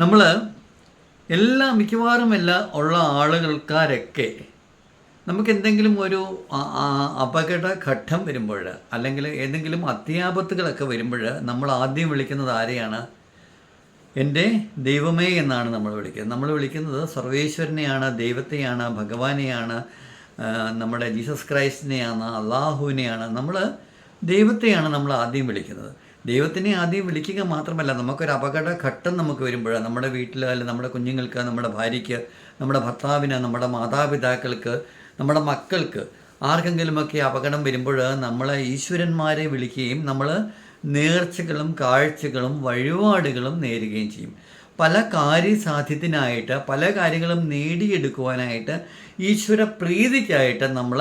നമ്മൾ എല്ലാ മിക്കവാറും എല്ലാ ഉള്ള ആളുകൾക്കാരൊക്കെ നമുക്ക് എന്തെങ്കിലും ഒരു അപകട ഘട്ടം വരുമ്പോൾ അല്ലെങ്കിൽ ഏതെങ്കിലും അത്യാപത്തുകളൊക്കെ വരുമ്പോൾ നമ്മൾ ആദ്യം വിളിക്കുന്നത് ആരെയാണ്? എന്റെ ദൈവമേ എന്നാണ് നമ്മൾ വിളിക്കുന്നത് നമ്മൾ വിളിക്കുന്നത് സർവേശ്വരനെയാണ് ദൈവത്തെയാണ് ഭഗവാനെയാണ് നമ്മുടെ ജീസസ് ക്രൈസ്റ്റിനെയാണ് അള്ളാഹുവിനെയാണ്. നമ്മൾ ദൈവത്തെയാണ് നമ്മൾ ആദ്യം വിളിക്കുന്നത്. ദൈവത്തിനെ ആദ്യം വിളിക്കുക മാത്രമല്ല നമുക്കൊരു അപകട ഘട്ടം നമുക്ക് വരുമ്പോഴാണ് നമ്മുടെ വീട്ടിൽ അല്ലെങ്കിൽ നമ്മുടെ കുഞ്ഞുങ്ങൾക്ക് നമ്മുടെ ഭാര്യയ്ക്ക് നമ്മുടെ ഭർത്താവിന് നമ്മുടെ മാതാപിതാക്കൾക്ക് നമ്മുടെ മക്കൾക്ക് ആർക്കെങ്കിലുമൊക്കെ അപകടം വരുമ്പോൾ നമ്മൾ ഈശ്വരന്മാരെ വിളിക്കുകയും നമ്മൾ നേർച്ചകളും കാഴ്ചകളും വഴിപാടുകളും നേരുകയും ചെയ്യും. പല കാര്യസാധ്യത്തിനായിട്ട് പല കാര്യങ്ങളും നേടിയെടുക്കുവാനായിട്ട് ഈശ്വര പ്രീതിക്കായിട്ട് നമ്മൾ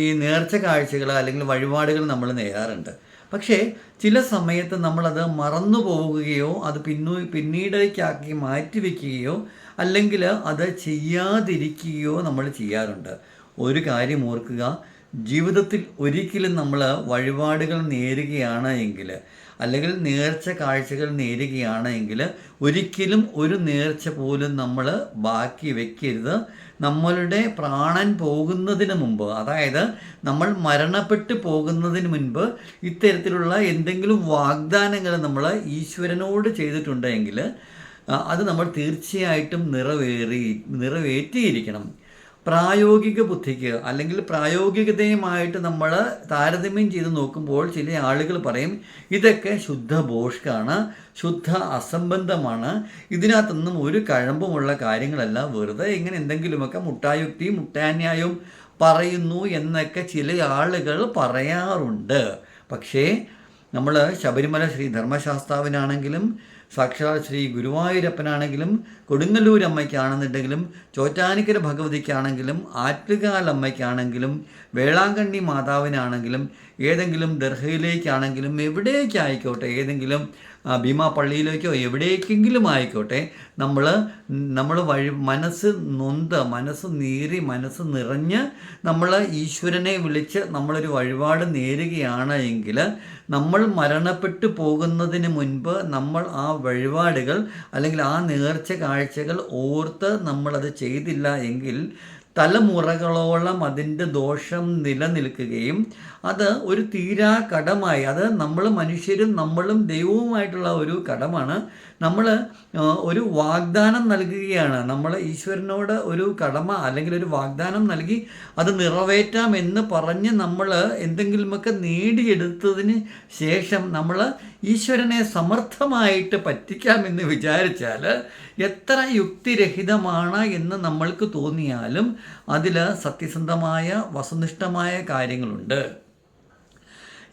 ഈ നേർച്ച കാഴ്ചകൾ അല്ലെങ്കിൽ വഴിപാടുകൾ നമ്മൾ നേരാറുണ്ട്. പക്ഷേ ചില സമയത്ത് നമ്മളത് മറന്നു പോവുകയോ അത് പിന്നു പിന്നീടേക്കാക്കി മാറ്റിവെക്കുകയോ അല്ലെങ്കിൽ അത് ചെയ്യാതിരിക്കുകയോ നമ്മൾ ചെയ്യാറുണ്ട്. ഒരു കാര്യം ഓർക്കുക. ജീവിതത്തിൽ ഒരിക്കലും നമ്മൾ വഴിപാടുകൾ നേരുകയാണ് എങ്കിൽ അല്ലെങ്കിൽ നേർച്ച കാഴ്ചകൾ നേരുകയാണ് എങ്കിൽ ഒരിക്കലും ഒരു നേർച്ച പോലും നമ്മൾ ബാക്കി വെക്കരുത്. നമ്മളുടെ പ്രാണൻ പോകുന്നതിന് മുമ്പ് അതായത് നമ്മൾ മരണപ്പെട്ട് പോകുന്നതിന് മുൻപ് ഇത്തരത്തിലുള്ള എന്തെങ്കിലും വാഗ്ദാനങ്ങൾ നമ്മൾ ഈശ്വരനോട് ചെയ്തിട്ടുണ്ടെങ്കിൽ അത് നമ്മൾ തീർച്ചയായിട്ടും നിറവേറി നിറവേറ്റിയിരിക്കണം. പ്രായോഗിക ബുദ്ധിക്ക് അല്ലെങ്കിൽ പ്രായോഗികതയുമായിട്ട് നമ്മൾ താരതമ്യം ചെയ്ത് നോക്കുമ്പോൾ ചില ആളുകൾ പറയും ഇതൊക്കെ ശുദ്ധ ബോഷ്കാണ് ശുദ്ധ അസംബന്ധമാണ് ഇതിനകത്തൊന്നും ഒരു കഴമ്പുമുള്ള കാര്യങ്ങളല്ല വെറുതെ ഇങ്ങനെ എന്തെങ്കിലുമൊക്കെ മുട്ടായുക്തിയും മുട്ടാന്യായവും പറയുന്നു എന്നൊക്കെ ചില ആളുകൾ പറയാറുണ്ട്. പക്ഷേ നമ്മൾ ശബരിമല ശ്രീ ധർമ്മശാസ്താവിനാണെങ്കിലും സാക്ഷാൽ ശ്രീ ഗുരുവായൂരപ്പനാണെങ്കിലും കൊടുങ്ങല്ലൂർ അമ്മയ്ക്കാണെന്നുണ്ടെങ്കിലും ചോറ്റാനിക്കര ഭഗവതിക്കാണെങ്കിലും ആറ്റുകാൽ അമ്മയ്ക്കാണെങ്കിലും വേളാങ്കണ്ണി മാതാവിനാണെങ്കിലും ഏതെങ്കിലും ദർഹയിലേക്കാണെങ്കിലും എവിടേക്കായിക്കോട്ടെ ഏതെങ്കിലും ഭീമാ പള്ളിയിലേക്കോ എവിടേക്കെങ്കിലും ആയിക്കോട്ടെ നമ്മൾ നമ്മൾ വഴി മനസ്സ് നൊന്ത് മനസ്സ് നീറി മനസ്സ് നിറഞ്ഞ് നമ്മൾ ഈശ്വരനെ വിളിച്ച് നമ്മളൊരു വഴിപാട് നേരുകയാണ് എങ്കിൽ നമ്മൾ മരണപ്പെട്ടു പോകുന്നതിന് മുൻപ് നമ്മൾ ആ വഴിപാടുകൾ അല്ലെങ്കിൽ ആ നേർച്ച കാഴ്ചകൾ ഓർത്ത് നമ്മളത് ചെയ്തില്ല എങ്കിൽ തലമുറകളോളം അതിന്റെ ദോഷം നിലനിൽക്കുകയും അത് ഒരു തീരാ കടമായി അത് നമ്മൾ മനുഷ്യരും നമ്മളും ദൈവവുമായിട്ടുള്ള ഒരു കടമാണ്. നമ്മൾ ഒരു വാഗ്ദാനം നൽകുകയാണ്. നമ്മൾ ഈശ്വരനോട് ഒരു കടമ അല്ലെങ്കിൽ ഒരു വാഗ്ദാനം നൽകി അത് നിറവേറ്റാം എന്ന് പറഞ്ഞ് നമ്മൾ എന്തെങ്കിലുമൊക്കെ നേടിയെടുത്തതിന് ശേഷം നമ്മൾ ഈശ്വരനെ സമർത്ഥമായിട്ട് പറ്റിക്കാമെന്ന് വിചാരിച്ചാൽ എത്ര യുക്തിരഹിതമാണ് എന്ന് നമ്മൾക്ക് തോന്നിയാലും അതിൽ സത്യസന്ധമായ വസനിഷ്ഠമായ കാര്യങ്ങളുണ്ട്.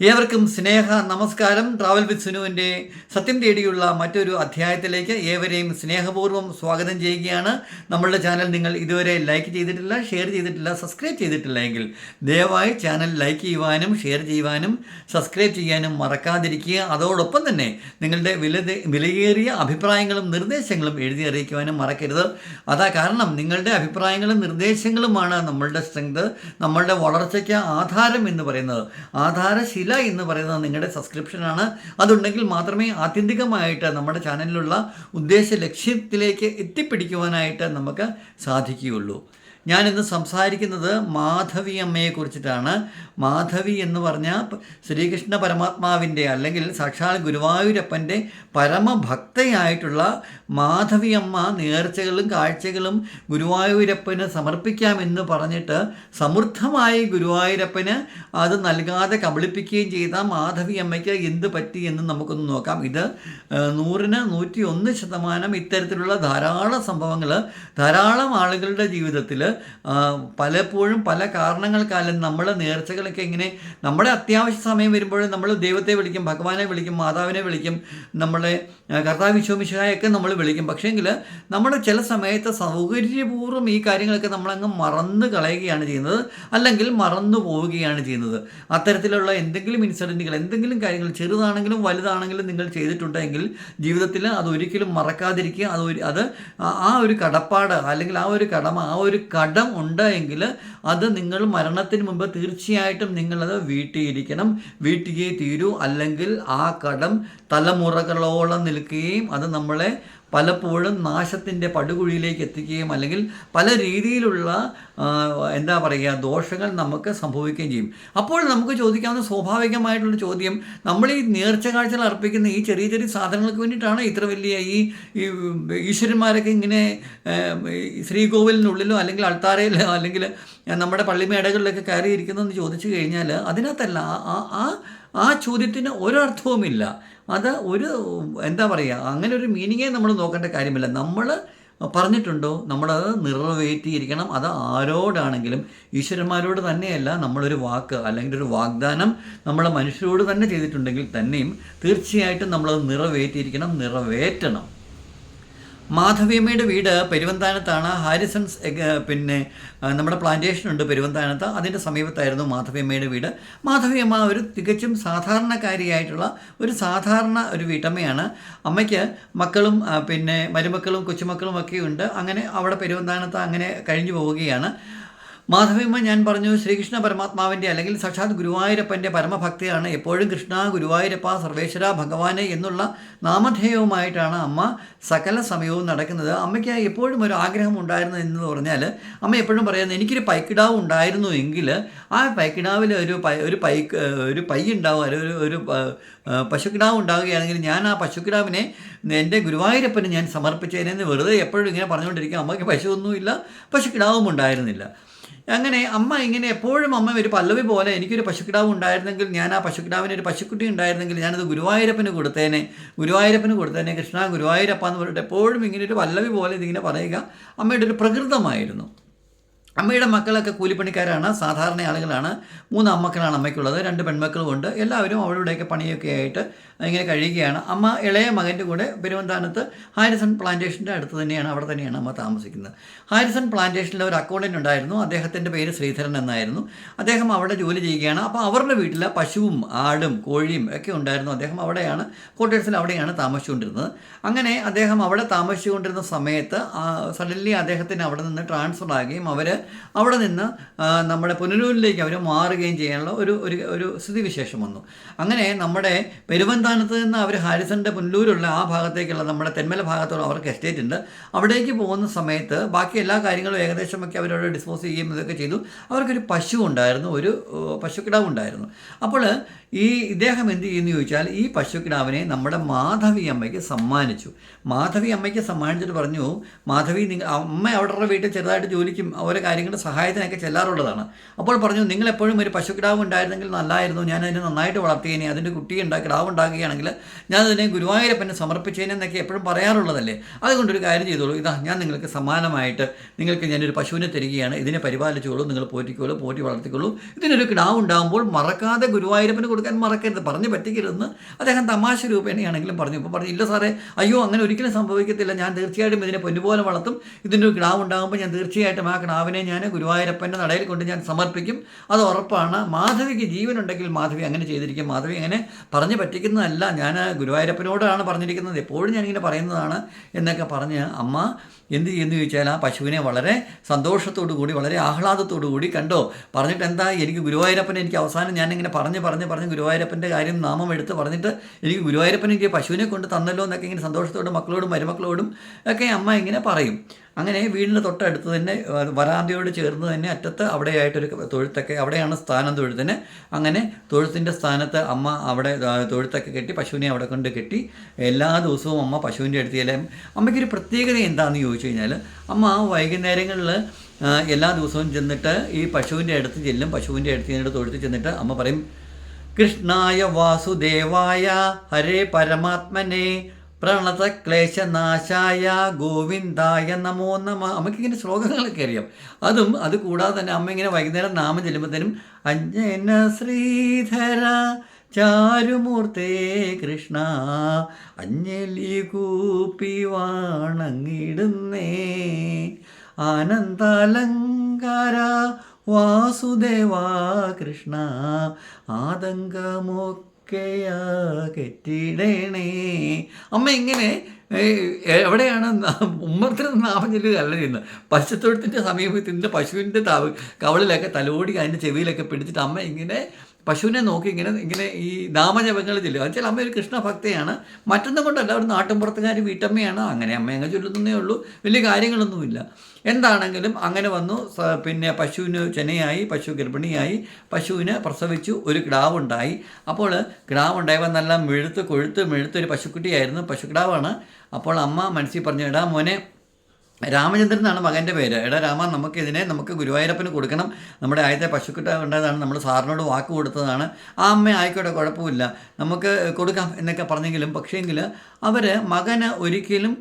ഏവർക്കും സ്നേഹ നമസ്കാരം. ട്രാവൽ വിത്ത് സുനുവിന്റെ സത്യം തേടിയുള്ള മറ്റൊരു അധ്യായത്തിലേക്ക് ഏവരെയും സ്നേഹപൂർവം സ്വാഗതം ചെയ്യുകയാണ്. നമ്മളുടെ ചാനൽ നിങ്ങൾ ഇതുവരെ ലൈക്ക് ചെയ്തിട്ടില്ല ഷെയർ ചെയ്തിട്ടില്ല സബ്സ്ക്രൈബ് ചെയ്തിട്ടില്ല എങ്കിൽ ദയവായി ചാനൽ ലൈക്ക് ചെയ്യുവാനും ഷെയർ ചെയ്യുവാനും സബ്സ്ക്രൈബ് ചെയ്യാനും മറക്കാതിരിക്കുക. അതോടൊപ്പം തന്നെ നിങ്ങളുടെ വില വിലയേറിയ അഭിപ്രായങ്ങളും നിർദ്ദേശങ്ങളും എഴുതി അറിയിക്കുവാനും മറക്കരുത്. അതാ കാരണം നിങ്ങളുടെ അഭിപ്രായങ്ങളും നിർദ്ദേശങ്ങളുമാണ് നമ്മളുടെ സ്ട്രെങ്ത് നമ്മളുടെ വളർച്ചയ്ക്ക് ആധാരം എന്ന് പറയുന്നത്. ആധാരശില എന്ന് പറയുന്നത് നിങ്ങളുടെ സബ്സ്ക്രിപ്ഷനാണ് അതുണ്ടെങ്കിൽ മാത്രമേ ആത്യന്തികമായിട്ട് നമ്മുടെ ചാനലിലുള്ള ഉദ്ദേശ ലക്ഷ്യത്തിലേക്ക് എത്തിപ്പിടിക്കുവാനായിട്ട് നമുക്ക് സാധിക്കുകയുള്ളൂ. ഞാനിന്ന് സംസാരിക്കുന്നത് മാധവി അമ്മയെ കുറിച്ചിട്ടാണ്. മാധവി എന്ന് പറഞ്ഞാൽ ശ്രീകൃഷ്ണ പരമാത്മാവിന്റെ അല്ലെങ്കിൽ സാക്ഷാൽ ഗുരുവായൂരപ്പന്റെ പരമഭക്തയായിട്ടുള്ള മാധവി അമ്മ നേർച്ചകളും കാഴ്ചകളും ഗുരുവായൂരപ്പന് സമർപ്പിക്കാമെന്ന് പറഞ്ഞിട്ട് സമൃദ്ധമായി ഗുരുവായൂരപ്പന് അത് നൽകാതെ കബളിപ്പിക്കുകയും ചെയ്ത മാധവി അമ്മയ്ക്ക് എന്ത് പറ്റി എന്ന് നമുക്കൊന്ന് നോക്കാം. ഇത് നൂറിന് നൂറ്റി ഒന്ന് ശതമാനം ഇത്തരത്തിലുള്ള ധാരാളം സംഭവങ്ങൾ ധാരാളം ആളുകളുടെ ജീവിതത്തിൽ പലപ്പോഴും പല കാരണങ്ങൾക്കാലും നമ്മൾ നേർച്ചകളൊക്കെ ഇങ്ങനെ നമ്മുടെ അത്യാവശ്യ സമയം വരുമ്പോൾ നമ്മൾ ദൈവത്തെ വിളിക്കും ഭഗവാനെ വിളിക്കും മാതാവിനെ വിളിക്കും നമ്മളെ കർത്താവ് വിശ്വമിശായൊക്കെ നമ്മൾ വിളിക്കും. പക്ഷേങ്കിൽ നമ്മുടെ ചില സമയത്ത് സൗകര്യപൂർവം ഈ കാര്യങ്ങളൊക്കെ നമ്മളങ്ങ് മറന്നു കളയുകയാണ് ചെയ്യുന്നത്. അല്ലെങ്കിൽ മറന്നു പോവുകയാണ് ചെയ്യുന്നത്. അത്തരത്തിലുള്ള എന്തെങ്കിലും ഇൻസിഡന്റുകൾ എന്തെങ്കിലും കാര്യങ്ങൾ ചെറുതാണെങ്കിലും വലുതാണെങ്കിലും നിങ്ങൾ ചെയ്തിട്ടുണ്ടെങ്കിൽ ജീവിതത്തിൽ അത് ഒരിക്കലും മറക്കാതിരിക്കുക. അത് അത് ആ ഒരു കടപ്പാട് അല്ലെങ്കിൽ ആ ഒരു കടമ ആ ഒരു കട ഉണ്ട് എങ്കിൽ അത് നിങ്ങൾ മരണത്തിന് മുമ്പ് തീർച്ചയായിട്ടും നിങ്ങളത് വീട്ടിയിരിക്കണം. വീട്ടിയേ തീരൂ. അല്ലെങ്കിൽ ആ കടം തലമുറകളോളം നിൽക്കുകയും അത് നമ്മളെ പലപ്പോഴും നാശത്തിന്റെ പടുകുഴിയിലേക്ക് എത്തിക്കുകയും അല്ലെങ്കിൽ പല രീതിയിലുള്ള എന്താ പറയുക ദോഷങ്ങൾ നമുക്ക് സംഭവിക്കുകയും ചെയ്യും. അപ്പോൾ നമുക്ക് ചോദിക്കാവുന്ന സ്വാഭാവികമായിട്ടുള്ള ചോദ്യം നമ്മൾ ഈ നേർച്ച കാഴ്ചകൾ അർപ്പിക്കുന്ന ഈ ചെറിയ ചെറിയ സാധനങ്ങൾക്ക് വേണ്ടിയിട്ടാണ് ഇത്ര വലിയ ഈ ഈശ്വരന്മാരൊക്കെ ഇങ്ങനെ ശ്രീകോവിലിനുള്ളിലോ അല്ലെങ്കിൽ അൾത്താരയിലോ അല്ലെങ്കിൽ നമ്മുടെ പള്ളിമേടകളിലൊക്കെ കയറിയിരിക്കുന്നതെന്ന് ചോദിച്ചു കഴിഞ്ഞാൽ അതിനകത്തല്ല ആ ആ ആ ചോദ്യത്തിന് ഒരർത്ഥവുമില്ല അത് ഒരു എന്താ പറയുക അങ്ങനെ ഒരു മീനിങ്ങേ നമ്മൾ നോക്കേണ്ട കാര്യമില്ല. നമ്മൾ പറഞ്ഞിട്ടുണ്ടോ? നമ്മളത് നിറവേറ്റിയിരിക്കണം. അത് ആരോടാണെങ്കിലും ഈശ്വരന്മാരോട് തന്നെയല്ല നമ്മളൊരു വാക്ക് അല്ലെങ്കിൽ ഒരു വാഗ്ദാനം നമ്മൾ മനുഷ്യരോട് തന്നെ ചെയ്തിട്ടുണ്ടെങ്കിൽ തന്നെയും തീർച്ചയായിട്ടും നമ്മളത് നിറവേറ്റിയിരിക്കണം നിറവേറ്റണം. മാധവിയമ്മയുടെ വീട് പെരുവന്താനത്താണ്. ഹാരിസൺസ് പിന്നെ നമ്മുടെ പ്ലാന്റേഷൻ ഉണ്ട് പെരുവന്താനത്ത്. അതിന്റെ സമീപത്തായിരുന്നു മാധവിയമ്മയുടെ വീട്. മാധവിയമ്മ ഒരു തികച്ചും സാധാരണക്കാരിയായിട്ടുള്ള ഒരു സാധാരണ ഒരു വീട്ടമ്മയാണ്. അമ്മയ്ക്ക് മക്കളും പിന്നെ മരുമക്കളും കൊച്ചുമക്കളും ഒക്കെ ഉണ്ട്. അങ്ങനെ അവിടെ പെരുവന്താനത്ത് അങ്ങനെ കഴിഞ്ഞു പോവുകയാണ്. മാധവിയമ്മ ഞാൻ പറഞ്ഞു ശ്രീകൃഷ്ണ പരമാത്മാവിന്റെ അല്ലെങ്കിൽ സാക്ഷാത് ഗുരുവായൂരപ്പന്റെ പരമഭക്തിയാണ് എപ്പോഴും കൃഷ്ണ ഗുരുവായൂരപ്പ സർവേശ്വര ഭഗവാന് എന്നുള്ള നാമധേയവുമായിട്ടാണ് അമ്മ സകല സമയവും നടക്കുന്നത്. അമ്മയ്ക്ക് എപ്പോഴും ഒരു ആഗ്രഹം ഉണ്ടായിരുന്നു എന്ന് പറഞ്ഞാൽ അമ്മ എപ്പോഴും പറയുന്നത് എനിക്കൊരു പൈക്കിടാവ് ഉണ്ടായിരുന്നു എങ്കിൽ ആ പൈക്കിടാവിൽ ഒരു പൈ ഒരു പൈക്ക് ഒരു പൈ ഉണ്ടാവും അല്ലെങ്കിൽ ഒരു ഒരു പശുക്കിടാവ് ഉണ്ടാവുകയാണെങ്കിൽ ഞാൻ ആ പശുക്കിടാവിനെ എന്റെ ഗുരുവായൂരപ്പന് ഞാൻ സമർപ്പിച്ചതിനെന്ന് വെറുതെ എപ്പോഴും ഇങ്ങനെ പറഞ്ഞുകൊണ്ടിരിക്കും അമ്മയ്ക്ക് പശുവൊന്നുമില്ല പശുക്കിടാവും ഉണ്ടായിരുന്നില്ല. അങ്ങനെ അമ്മ ഇങ്ങനെ എപ്പോഴും അമ്മ ഒരു പല്ലവി പോലെ എനിക്കൊരു പശുക്കിടാവ് ഉണ്ടായിരുന്നെങ്കിൽ ഞാൻ ആ പശുക്കിടാവിന് ഒരു പശുക്കുട്ടി ഉണ്ടായിരുന്നെങ്കിൽ ഞാനത് ഗുരുവായൂരപ്പന് കൊടുത്തേനെ. ഗുരുവായൂരപ്പന് കൊടുത്തേനെ. കൃഷ്ണ ഗുരുവായൂരപ്പ എന്ന് പറഞ്ഞിട്ട് എപ്പോഴും ഇങ്ങനെ ഒരു പല്ലവി പോലെ ഇതിങ്ങനെ പറയുക അമ്മയുടെ ഒരു പ്രകൃതമായിരുന്നു. അമ്മയുടെ മക്കളൊക്കെ കൂലിപ്പണിക്കാരാണ് സാധാരണ ആളുകളാണ്. മൂന്ന് അമ്മക്കളാണ് അമ്മയ്ക്കുള്ളത് രണ്ട് പെൺമക്കളുമുണ്ട് എല്ലാവരും അവരുടെയൊക്കെ പണിയൊക്കെ ആയിട്ട് ഇങ്ങനെ കഴിയുകയാണ്. അമ്മ ഇളയ മകന്റെ കൂടെ പെരുവന്താനത്ത് ഹാരിസൺ പ്ലാന്റേഷന്റെ അടുത്ത് തന്നെയാണ് അവിടെ തന്നെയാണ് അമ്മ താമസിക്കുന്നത്. ഹാരിസൺ പ്ലാന്റേഷനിൽ ഒരു അക്കൗണ്ടന്റ് ഉണ്ടായിരുന്നു അദ്ദേഹത്തിന്റെ പേര് ശ്രീധരൻ എന്നായിരുന്നു. അദ്ദേഹം അവിടെ ജോലി ചെയ്യുകയാണ്. അപ്പോൾ അവരുടെ വീട്ടിൽ പശുവും ആടും കോഴിയും ഒക്കെ ഉണ്ടായിരുന്നു. അദ്ദേഹം അവിടെയാണ് ക്വാർട്ടേഴ്സിൽ അവിടെയാണ് താമസിച്ചുകൊണ്ടിരുന്നത്. അങ്ങനെ അദ്ദേഹം അവിടെ താമസിച്ചുകൊണ്ടിരുന്ന സമയത്ത് സഡൻലി അദ്ദേഹത്തിന് അവിടെ നിന്ന് ട്രാൻസ്ഫർ ആകുകയും അവർ അവിടെ നിന്ന് നമ്മുടെ പുനലൂരിലേക്ക് അവർ മാറുകയും ചെയ്യാനുള്ള ഒരു ഒരു ഒരു സ്ഥിതിവിശേഷം വന്നു. അങ്ങനെ നമ്മുടെ പെരുവന്താനത്ത് നിന്ന് അവർ ഹാരിസന്റെ പുനലൂരുള്ള ആ ഭാഗത്തേക്കുള്ള നമ്മുടെ തെന്മല ഭാഗത്തുള്ള അവർക്ക് എസ്റ്റേറ്റ് ഉണ്ട്. അവിടേക്ക് പോകുന്ന സമയത്ത് ബാക്കി എല്ലാ കാര്യങ്ങളും ഏകദേശമൊക്കെ അവരോട് ഡിസ്പോസ് ചെയ്യുകയും ഇതൊക്കെ ചെയ്തു. അവർക്കൊരു പശു ഉണ്ടായിരുന്നു ഒരു പശുക്കിടാവ് ഉണ്ടായിരുന്നു അപ്പോൾ ഈ ഇദ്ദേഹം എന്ത് ചെയ്യുന്നു ചോദിച്ചാൽ ഈ പശുക്കിടാവിനെ നമ്മുടെ മാധവി അമ്മയ്ക്ക് സമ്മാനിച്ചു. മാധവി അമ്മയ്ക്ക് സമ്മാനിച്ചിട്ട് പറഞ്ഞു മാധവി നിങ്ങൾ അമ്മ അവരുടെ വീട്ടിൽ ചെറുതായിട്ട് ജോലിക്കും ഓരോ കാര്യങ്ങളുടെ സഹായത്തിനൊക്കെ ചെല്ലാറുള്ളതാണ്. അപ്പോൾ പറഞ്ഞു നിങ്ങൾ എപ്പോഴും ഒരു പശുക്കിടാവ് ഉണ്ടായിരുന്നെങ്കിൽ നല്ലായിരുന്നു. ഞാൻ അതിനെ നന്നായിട്ട് വളർത്തിയേനെ. അതിന്റെ കുട്ടി ഉണ്ടാക്കി കിടാവ് ഉണ്ടാക്കുകയാണെങ്കിൽ ഞാൻ അതിനെ ഗുരുവായൂരപ്പനെ സമർപ്പിച്ചേനെന്നൊക്കെ എപ്പോഴും പറയാറുള്ളതല്ലേ? അതുകൊണ്ടൊരു കാര്യം ചെയ്തോളൂ. ഇതാ ഞാൻ നിങ്ങൾക്ക് സമ്മാനമായിട്ട് നിങ്ങൾക്ക് ഞാനൊരു പശുവിനെ തരികയാണ്. ഇതിനെ പരിപാലിച്ചോളൂ. നിങ്ങൾ പോറ്റിക്കോളൂ പോറ്റി വളർത്തിക്കോളൂ. ഇതിനൊരു കിടാവ് ഉണ്ടാകുമ്പോൾ മറക്കാതെ ഗുരുവായൂരപ്പന് കൊടുക്കാൻ മറക്കരുത് പറഞ്ഞ് പറ്റിക്കരുതെന്ന് അദ്ദേഹം തമാശ രൂപേണയാണെങ്കിലും പറഞ്ഞു. ഇപ്പോൾ പറഞ്ഞു ഇല്ല സാറേ അയ്യോ അങ്ങനെ ഒരിക്കലും സംഭവിക്കത്തില്ല. ഞാൻ തീർച്ചയായിട്ടും ഇതിനെ പൊന്നുപോലെ വളർത്തും. ഇതിന്റെ ഒരു കിടാവ് ഉണ്ടാകുമ്പോൾ ഞാൻ തീർച്ചയായിട്ടും ആ കിടാവിനെ ഞാൻ ഗുരുവായൂരപ്പന്റെ നടയിൽ കൊണ്ട് ഞാൻ സമർപ്പിക്കും. അത് ഉറപ്പാണ്. മാധവിക്ക് ജീവനുണ്ടെങ്കിൽ മാധവി അങ്ങനെ ചെയ്തിരിക്കും. മാധവി അങ്ങനെ പറഞ്ഞു പറ്റിക്കുന്നതല്ല. ഞാൻ ഗുരുവായൂരപ്പനോടാണ് പറഞ്ഞിരിക്കുന്നത്. എപ്പോഴും ഞാനിങ്ങനെ പറയുന്നതാണ് എന്നൊക്കെ പറഞ്ഞ് അമ്മ എന്ത് ചെയ്യുന്നു ചോദിച്ചാൽ ആ പശുവിനെ വളരെ സന്തോഷത്തോടു കൂടി വളരെ ആഹ്ലാദത്തോടു കൂടി കണ്ടോ? പറഞ്ഞിട്ട് എന്താ എനിക്ക് ഗുരുവായൂരപ്പൻ എനിക്ക് അവസാനം ഞാനിങ്ങനെ പറഞ്ഞ് പറഞ്ഞ് പറഞ്ഞ് ഗുരുവായൂരപ്പന്റെ കാര്യം നാമം എടുത്ത് പറഞ്ഞിട്ട് എനിക്ക് ഗുരുവായൂരപ്പൻ എനിക്ക് പശുവിനെ കൊണ്ട് തന്നല്ലോ എന്നൊക്കെ ഇങ്ങനെ സന്തോഷത്തോടും മക്കളോടും മരുമക്കളോടും ഒക്കെ അമ്മ ഇങ്ങനെ പറയും. അങ്ങനെ വീടിന്റെ തൊട്ടടുത്ത് തന്നെ വരാന്തയോട് ചേർന്ന് തന്നെ അറ്റത്ത് അവിടെയായിട്ടൊരു തൊഴുത്തൊക്കെ അവിടെയാണ് സ്ഥാനം തൊഴുത്തിന് അങ്ങനെ തൊഴുത്തിന്റെ സ്ഥാനത്ത് അമ്മ അവിടെ തൊഴുത്തൊക്കെ കെട്ടി പശുവിനെ അവിടെ കൊണ്ട് കെട്ടി എല്ലാ ദിവസവും അമ്മ പശുവിന്റെ അടുത്ത് എല്ലാം അമ്മയ്ക്കൊരു പ്രത്യേകത എന്താണെന്ന് ചോദിച്ചു കഴിഞ്ഞാൽ അമ്മ വൈകുന്നേരങ്ങളിൽ എല്ലാ ദിവസവും ചെന്നിട്ട് ഈ പശുവിന്റെ അടുത്ത് ചെല്ലും. പശുവിന്റെ അടുത്ത് ചെന്നിട്ട് തൊഴുത്ത് ചെന്നിട്ട് അമ്മ പറയും കൃഷ്ണായ വാസുദേവായ ഹരേ പരമാത്മനെ പ്രണതക്ലേശനാശായ ഗോവിന്ദായ നമോ നമ. അമ്മയ്ക്കിങ്ങനെ ശ്ലോകങ്ങളൊക്കെ അറിയാം. അതും അത് കൂടാതെ തന്നെ അമ്മ ഇങ്ങനെ വൈകുന്നേരം നാമം ചെല്ലുമ്പോഴത്തേനും അഞ്ജന ശ്രീധര ചാരുമൂർത്തേ കൃഷ്ണ അഞ്ജലി കൂപ്പി വാണങ്ങിടുന്നേ ആനന്ദാലങ്കാര വാസുദേവാ കൃഷ്ണ ആതങ്കമൊക്കെയാ കെട്ടിടണേ. അമ്മ ഇങ്ങനെ എവിടെയാണ് ഉമ്മത്തിന് നാമം ചൊല്ലുക അല്ല ചെയ്യുന്നത് പശുത്തൊഴുത്തിന്റെ സമീപത്തിന്റെ പശുവിന്റെ താവ് കവളിലൊക്കെ തലോടി അതിന്റെ ചെവിയിലൊക്കെ പിടിച്ചിട്ട് അമ്മ ഇങ്ങനെ പശുവിനെ നോക്കി ഇങ്ങനെ ഇങ്ങനെ ഈ നാമജപങ്ങൾ ചൊല്ലുക. വെച്ചാൽ അമ്മ ഒരു കൃഷ്ണഭക്തയാണ്. മറ്റൊന്നും കൊണ്ടല്ല ഒരു നാട്ടിൻപുറത്തുകാർ വീട്ടമ്മയാണ്. അങ്ങനെ അമ്മ അങ്ങ് ചൊല്ലുന്നേ ഉള്ളൂ. വലിയ കാര്യങ്ങളൊന്നുമില്ല. എന്താണെങ്കിലും അങ്ങനെ വന്നു. പിന്നെ പശുവിന് ചെനയായി പശു ഗർഭിണിയായി പശുവിന് പ്രസവിച്ചു ഒരു കിടാവുണ്ടായി. അപ്പോൾ കിടാവുണ്ടായപ്പോൾ നല്ല മെഴുത്ത് കൊഴുത്ത് മെഴുത്ത് ഒരു പശുക്കുട്ടിയായിരുന്നു. പശുക്കിടാവാണ്. അപ്പോൾ അമ്മ മനസ്സിൽ പറഞ്ഞു എടാ മോനെ രാമചന്ദ്രൻ എന്നാണ് മകന്റെ പേര്. എടാ രാമ നമുക്കിതിനെ നമുക്ക് ഗുരുവായൂരപ്പന് കൊടുക്കണം. നമ്മുടെ ആദ്യത്തെ പശുക്കുട്ട ഉണ്ടായതാണ് നമ്മൾ സാറിനോട് വാക്ക് കൊടുത്തതാണ്. ആ അമ്മ ആയിക്കോട്ടെ കുഴപ്പമില്ല. നമുക്ക് കൊടുക്കാം എന്നൊക്കെ പറഞ്ഞെങ്കിലും പക്ഷേങ്കിൽ അവർ മകന് ഒരിക്കലും